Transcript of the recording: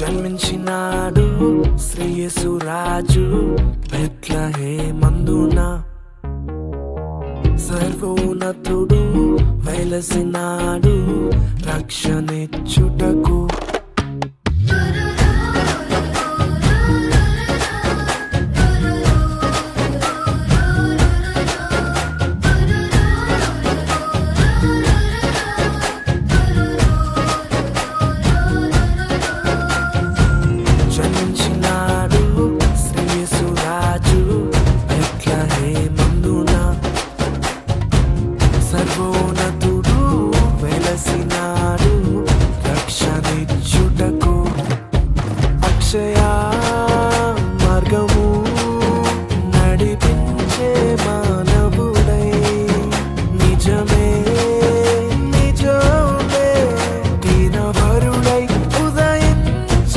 జన్మించినాడు శ్రేయసురాజు బెత్లహే మందున సర్వోన్నతుడు వెలసినాడు రక్షణిచ్చుటకు 这样